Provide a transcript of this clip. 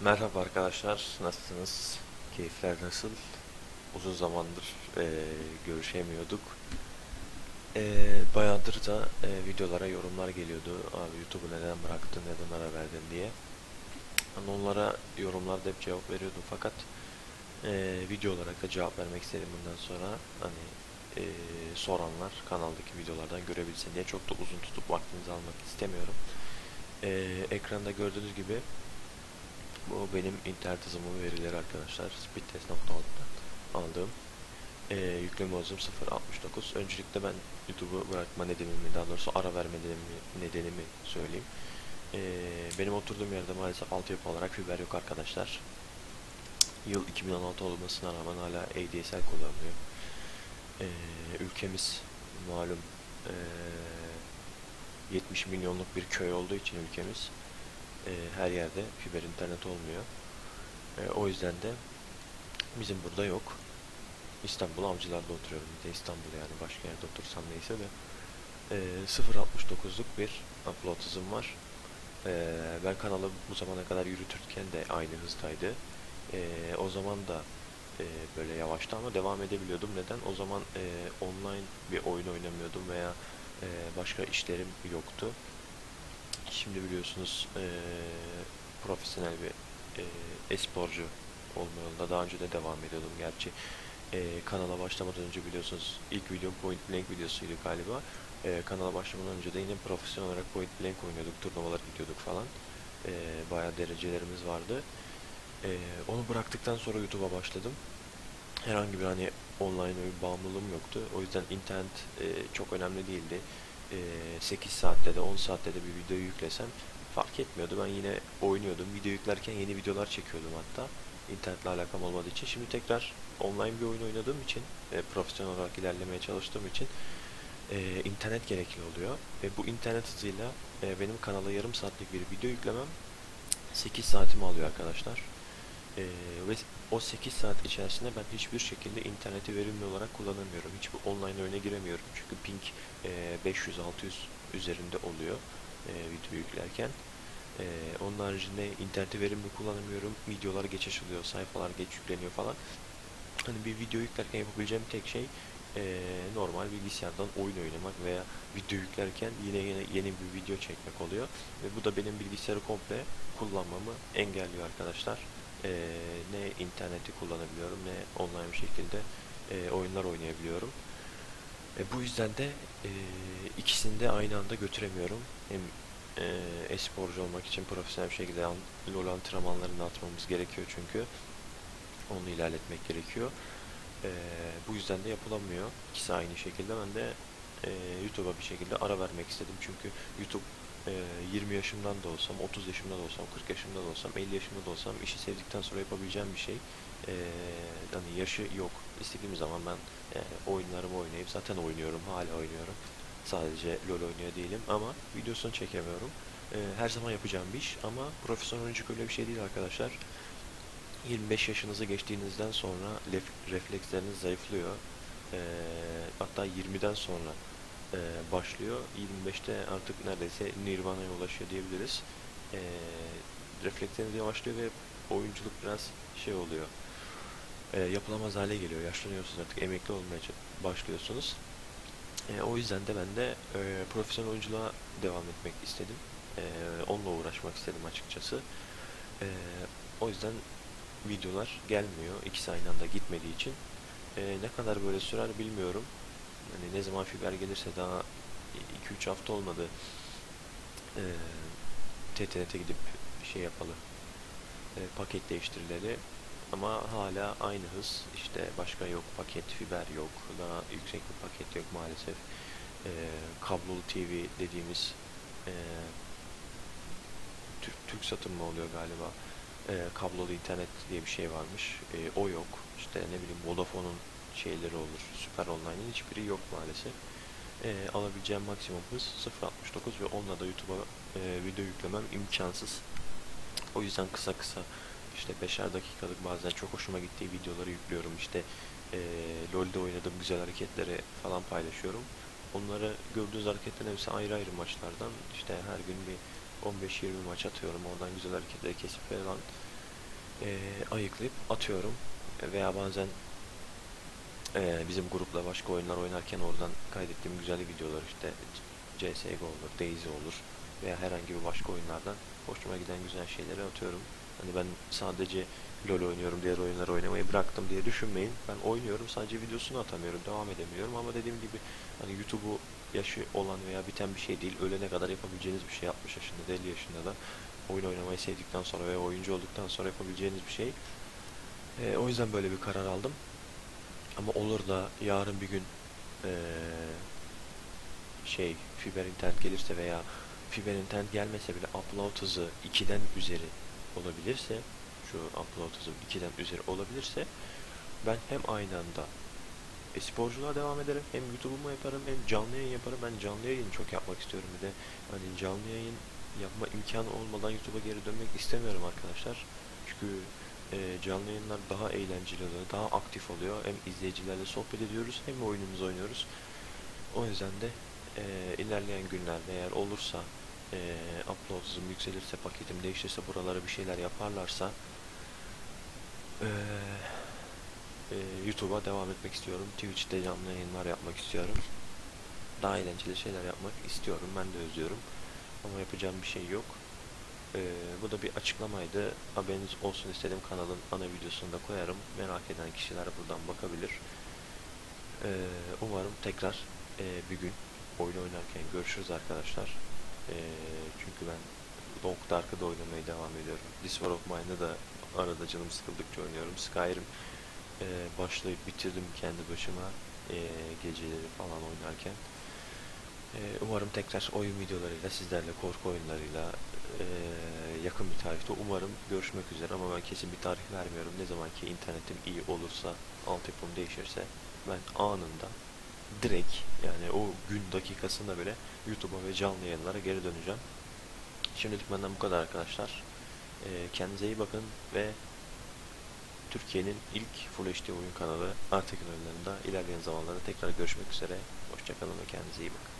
Merhaba arkadaşlar, nasılsınız? Keyifler nasıl? Uzun zamandır eee, görüşemiyorduk. Eee bayağıdır da eee, videolara yorumlar geliyordu. Abi YouTube'u neden bıraktın, neden ara verdin diye. Hani onlara yorumlarda hep cevap veriyordum fakat eee, video olarak da cevap vermek istedim bundan sonra. Hani eee, soranlar kanaldaki videolardan görebilsin diye çok da uzun tutup vaktinizi almak istemiyorum. Eee, ekranda gördüğünüz gibi bu benim internet hızımın verileri arkadaşlar. Speedtest.org'dan aldığım eee yükleme hızım 0.69. Öncelikle ben YouTube'u bırakma nedenimi, daha doğrusu ara verme nedenimi, nedenimi söyleyeyim. Eee, benim oturduğum yerde maalesef altyapı olarak fiber yok arkadaşlar. Yıl 2016 olmasına rağmen hala ADSL kullanılıyor. Eee, ülkemiz malum eee 70 milyonluk bir köy olduğu için ülkemiz e, her yerde fiber internet olmuyor. E, o yüzden de bizim burada yok. İstanbul Avcılar'da oturuyorum. Bir de İstanbul yani başka yerde otursam neyse de. E, 0.69'luk bir upload hızım var. E, ben kanalı bu zamana kadar yürütürken de aynı hızdaydı. E, o zaman da e, böyle yavaştı ama devam edebiliyordum. Neden? O zaman e, online bir oyun oynamıyordum veya e, başka işlerim yoktu. Şimdi biliyorsunuz eee, profesyonel bir e-sporcu olma yolunda daha önce de devam ediyordum gerçi. Eee, kanala başlamadan önce biliyorsunuz ilk videom Point Blank videosuydu galiba. Eee, kanala başlamadan önce de yine profesyonel olarak Point Blank oynuyorduk, turnuvalara gidiyorduk falan. Eee bayağı derecelerimiz vardı. Eee, onu bıraktıktan sonra YouTube'a başladım. Herhangi bir hani online oyun bağımlılığım yoktu. O yüzden internet eee, çok önemli değildi 8 saatte de 10 saatte de bir video yüklesem fark etmiyordu. Ben yine oynuyordum. Video yüklerken yeni videolar çekiyordum hatta. İnternetle alakam olmadığı için. Şimdi tekrar online bir oyun oynadığım için, e, profesyonel olarak ilerlemeye çalıştığım için e, internet gerekli oluyor. Ve bu internet hızıyla e, benim kanala yarım saatlik bir video yüklemem 8 saatimi alıyor arkadaşlar. E, ve o 8 saat içerisinde ben hiçbir şekilde interneti verimli olarak kullanamıyorum. Hiçbir online oyuna giremiyorum. Çünkü ping e, 500-600 üzerinde oluyor e, video yüklerken. E, onun haricinde interneti verimli kullanamıyorum. Videolar geç açılıyor, sayfalar geç yükleniyor falan. Hani bir video yüklerken yapabileceğim tek şey e, normal bilgisayardan oyun oynamak veya video yüklerken yine yine yeni bir video çekmek oluyor. Ve bu da benim bilgisayarı komple kullanmamı engelliyor arkadaşlar. E, ne interneti kullanabiliyorum ne online bir şekilde e, oyunlar oynayabiliyorum. E, bu yüzden de e, ikisini de aynı anda götüremiyorum. Hem e-sporcu olmak için profesyonel bir şekilde LoL antrenmanlarını atmamız gerekiyor çünkü. Onu ilerletmek gerekiyor. E, bu yüzden de yapılamıyor. İkisi aynı şekilde. Ben de e, YouTube'a bir şekilde ara vermek istedim. Çünkü YouTube e, 20 yaşımdan da olsam, 30 yaşımda da olsam, 40 yaşımda da olsam, 50 yaşımda da olsam işi sevdikten sonra yapabileceğim bir şey. E, hani yaşı yok. İstediğim zaman ben e, oyunlarımı oynayıp zaten oynuyorum, hala oynuyorum. Sadece LoL oynuyor değilim ama videosunu çekemiyorum. E, her zaman yapacağım bir iş ama profesyonel oyunculuk öyle bir şey değil arkadaşlar. 25 yaşınızı geçtiğinizden sonra refleksleriniz zayıflıyor. Hatta 20'den sonra e, başlıyor. 25'te artık neredeyse Nirvana'ya ulaşıyor diyebiliriz. E, refleksleriniz yavaşlıyor ve oyunculuk biraz şey oluyor. E, yapılamaz hale geliyor. Yaşlanıyorsunuz artık emekli olmaya başlıyorsunuz. E, o yüzden de ben de e, profesyonel oyunculuğa devam etmek istedim. E, onunla uğraşmak istedim açıkçası. E, o yüzden videolar gelmiyor. İkisi aynı anda gitmediği için. E, ne kadar böyle sürer bilmiyorum. Hani ne zaman fiber gelirse daha 2-3 hafta olmadı. E, TTNet'e gidip şey yapalı. E, paket değiştirileli. Ama hala aynı hız. İşte başka yok paket, fiber yok. Daha yüksek bir paket yok maalesef. E, kablolu TV dediğimiz e, Türk, Türk satım mı oluyor galiba? E, kablolu internet diye bir şey varmış. E, o yok. İşte ne bileyim Vodafone'un şeyleri olur. Süper Online'in hiçbiri yok maalesef. E, alabileceğim maksimum hız 0.69 ve onunla da YouTube'a e, video yüklemem imkansız. O yüzden kısa kısa işte 5'er dakikalık bazen çok hoşuma gittiği videoları yüklüyorum. İşte e, LoL'de oynadığım güzel hareketleri falan paylaşıyorum. Onları gördüğünüz hareketlerin hepsi ayrı ayrı maçlardan. İşte her gün bir 15-20 maç atıyorum. Oradan güzel hareketleri kesip falan e, ayıklayıp atıyorum veya bazen e, bizim grupla başka oyunlar oynarken oradan kaydettiğim güzel videolar işte CSGO olur, DayZ olur veya herhangi bir başka oyunlardan hoşuma giden güzel şeyleri atıyorum. Hani ben sadece LoL oynuyorum, diğer oyunları oynamayı bıraktım diye düşünmeyin. Ben oynuyorum, sadece videosunu atamıyorum, devam edemiyorum ama dediğim gibi hani YouTube'u yaşı olan veya biten bir şey değil. Ölene kadar yapabileceğiniz bir şey 60 yaşında da 50 yaşında da oyun oynamayı sevdikten sonra veya oyuncu olduktan sonra yapabileceğiniz bir şey. Ee, o yüzden böyle bir karar aldım. Ama olur da yarın bir gün ee, şey fiber internet gelirse veya fiber internet gelmese bile upload hızı 2'den üzeri olabilirse şu upload hızı 2'den üzeri olabilirse ben hem aynı anda e-sporculuğa devam ederim hem YouTube'umu yaparım hem canlı yayın yaparım. Ben canlı yayın çok yapmak istiyorum bir de hani canlı yayın yapma imkanı olmadan YouTube'a geri dönmek istemiyorum arkadaşlar. Çünkü e, canlı yayınlar daha eğlenceli oluyor, daha aktif oluyor. Hem izleyicilerle sohbet ediyoruz hem oyunumuzu oynuyoruz. O yüzden de e, ilerleyen günlerde eğer olursa e, upload hızım yükselirse, paketim değişirse, buralara bir şeyler yaparlarsa e, e, YouTube'a devam etmek istiyorum. Twitch'te canlı yayınlar yapmak istiyorum. Daha eğlenceli şeyler yapmak istiyorum. Ben de özlüyorum. Ama yapacağım bir şey yok. Ee, bu da bir açıklamaydı. Haberiniz olsun istedim. Kanalın ana videosunu da koyarım. Merak eden kişiler buradan bakabilir. Ee, umarım tekrar e, bir gün oyun oynarken görüşürüz arkadaşlar. Ee, çünkü ben Long Dark'ı da oynamaya devam ediyorum. This War of Mine'ı da arada canım sıkıldıkça oynuyorum. Skyrim e, başlayıp bitirdim kendi başıma e, geceleri falan oynarken. E, umarım tekrar oyun videolarıyla sizlerle korku oyunlarıyla e, yakın bir tarihte umarım görüşmek üzere ama ben kesin bir tarih vermiyorum. Ne zaman ki internetim iyi olursa, altyapım değişirse ben anında direkt yani o gün dakikasında bile YouTube'a ve canlı yayınlara geri döneceğim. Şimdilik benden bu kadar arkadaşlar. E, kendinize iyi bakın ve Türkiye'nin ilk Full HD oyun kanalı Article oyunlarında ilerleyen zamanlarda tekrar görüşmek üzere. Hoşçakalın ve kendinize iyi bakın.